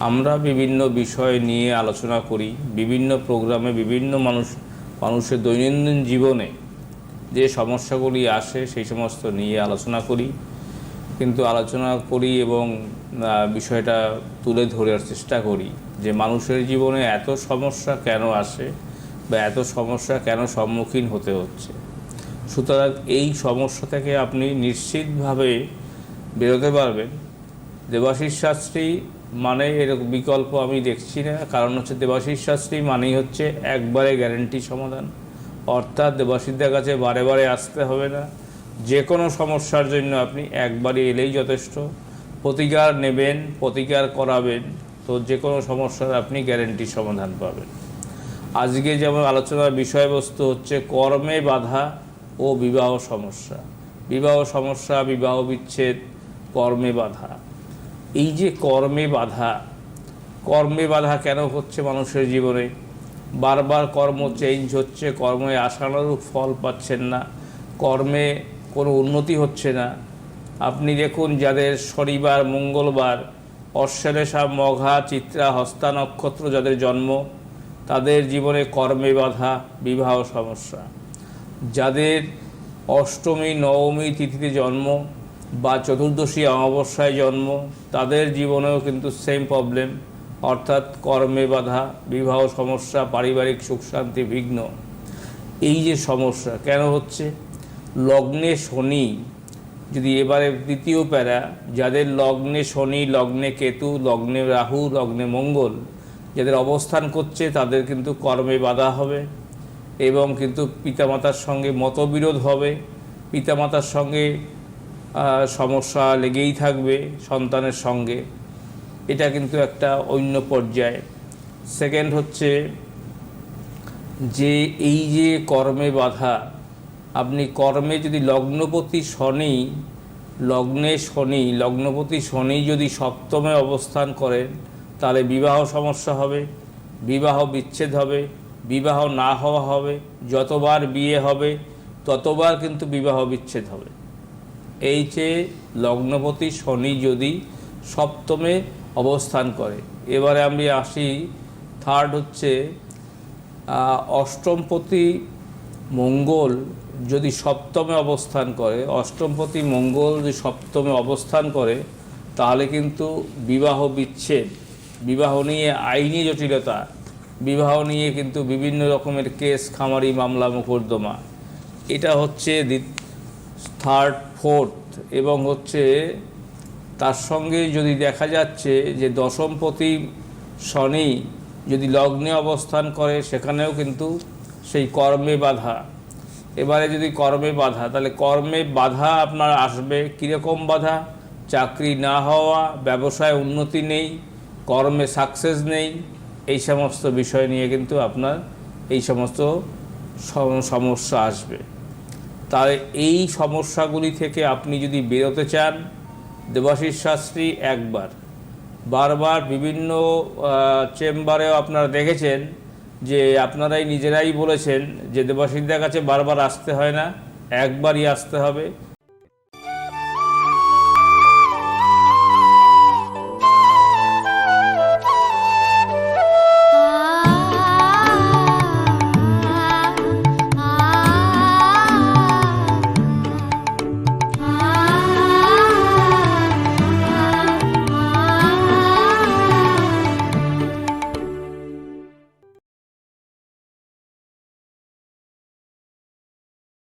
আমরা বিভিন্ন বিষয় নিয়ে আলোচনা করি, বিভিন্ন প্রোগ্রামে বিভিন্ন মানুষ, মানুষের দৈনন্দিন জীবনে যে সমস্যাগুলি আসে সেই সমস্ত নিয়ে আলোচনা করি। কিন্তু আলোচনা করি এবং বিষয়টা তুলে ধরার চেষ্টা করি যে মানুষের জীবনে এত সমস্যা কেন আসে বা এত সমস্যা কেন সম্মুখীন হতে হচ্ছে। সুতরাং এই সমস্যা থেকে আপনি নিশ্চিতভাবে বেরোতে পারবেন। দেবাশিস শাস্ত্রী মানে এরকম বিকল্প আমি দেখছি না। কারণ হচ্ছে দেবাশিস শাস্ত্রী মানেই হচ্ছে একবারে গ্যারেন্টি সমাধান। অর্থাৎ দেবাশিসদের কাছে বারে বারে আসতে হবে না। যে কোনো সমস্যার জন্য আপনি একবারে এলেই যথেষ্ট। প্রতিকার নেবেন, প্রতিকার করাবেন, তো যে কোনো সমস্যার আপনি গ্যারেন্টি সমাধান পাবেন। আজকে যেমন আলোচনার বিষয়বস্তু হচ্ছে কর্মে বাধা ও বিবাহ সমস্যা। বিবাহ সমস্যা, বিবাহ বিচ্ছেদ, কর্মে বাধা। এই যে কর্মে বাধা কর্মে বাধা কেন হচ্ছে মানুষের জীবনে? বারবার কর্ম চেঞ্জ হচ্ছে, কর্মে আশানুরূপ ফল পাচ্ছেন না, কর্মে কোনো উন্নতি হচ্ছে না। আপনি দেখুন যাদের শনিবার, মঙ্গলবার, অশ্বেরেশা, মঘা, চিত্রা, হস্তা নক্ষত্র যাদের জন্ম, তাদের জীবনে কর্মে বাধা, বিবাহ সমস্যা। যাদের অষ্টমী, নবমী তিথিতে জন্ম বা চতুর্দশী অমাবস্যায় জন্ম, তাদের জীবনেও কিন্তু সেম প্রবলেম অর্থাৎ কর্মে বাধা, বিবাহ সমস্যা, পারিবারিক সুখ শান্তি বিঘ্ন। এই যে সমস্যা, কেন হচ্ছে? লগ্নে শনি, যদি এবারে দ্বিতীয় প্যারা, যাদের লগ্নে শনি, লগ্নে কেতু, লগ্নে রাহু, লগ্নে মঙ্গল, যাদের অবস্থান করছে, তাদের কিন্তু কর্মে বাধা হবে এবং কিন্তু পিতামাতার সঙ্গে মতবিরোধ হবে। পিতামাতার সঙ্গে সমস্যা লেগেই থাকবে সন্তানের সঙ্গে। এটা কিন্তু একটা অন্য পর্যায়ে। সেকেন্ড হচ্ছে যে এই যে কর্মে বাধা, আপনি কর্মে যদি লগ্নপতি শনি, লগ্নে শনি, লগ্নপতি শনি যদি সপ্তমে অবস্থান করেন, তাহলে বিবাহ সমস্যা হবে, বিবাহ বিচ্ছেদ হবে, বিবাহ না হওয়া হবে, যতবার বিয়ে হবে, ততবার কিন্তু বিবাহ বিচ্ছেদ হবে। এই যে লগ্নপতি শনি যদি সপ্তমে অবস্থান করে। এবারে আমি আসি থার্ড হচ্ছে অষ্টমপতি মঙ্গল যদি সপ্তমে অবস্থান করে, অষ্টমপতি মঙ্গল যদি সপ্তমে অবস্থান করে, তাহলে কিন্তু বিবাহ বিচ্ছেদ। বিবাহ নিয়ে আইনি জটিলতা। বিবাহ নিয়ে কিন্তু বিভিন্ন রকমের কেস, খামারি, মামলা, মোকদ্দমা। এটা হচ্ছে থার্ড ফোর্থ এবং হচ্ছে তার সঙ্গে যদি দেখা যাচ্ছে যে দশমপতি শনি যদি লগ্নে অবস্থান করে, সেখানেও কিন্তু সেই কর্মে বাধা। এবারে যদি কর্মে বাধা, তাহলে কর্মে বাধা আপনার আসবে। কীরকম বাধা? চাকরি না হওয়া, ব্যবসায় উন্নতি নেই, কর্মে সাকসেস নেই, এই সমস্ত বিষয় নিয়ে কিন্তু আপনার এই সমস্ত সমস্যা আসবে। তাহলে এই সমস্যাগুলি থেকে আপনি যদি বেরোতে চান, দেবাশিস শাস্ত্রী একবার। বারবার বিভিন্ন চেম্বারেও আপনারা দেখেছেন যে আপনারাই নিজেরাই বলেছেন যে দেবাশিসদের কাছে বারবার আসতে হয় না, একবারই আসতে হবে।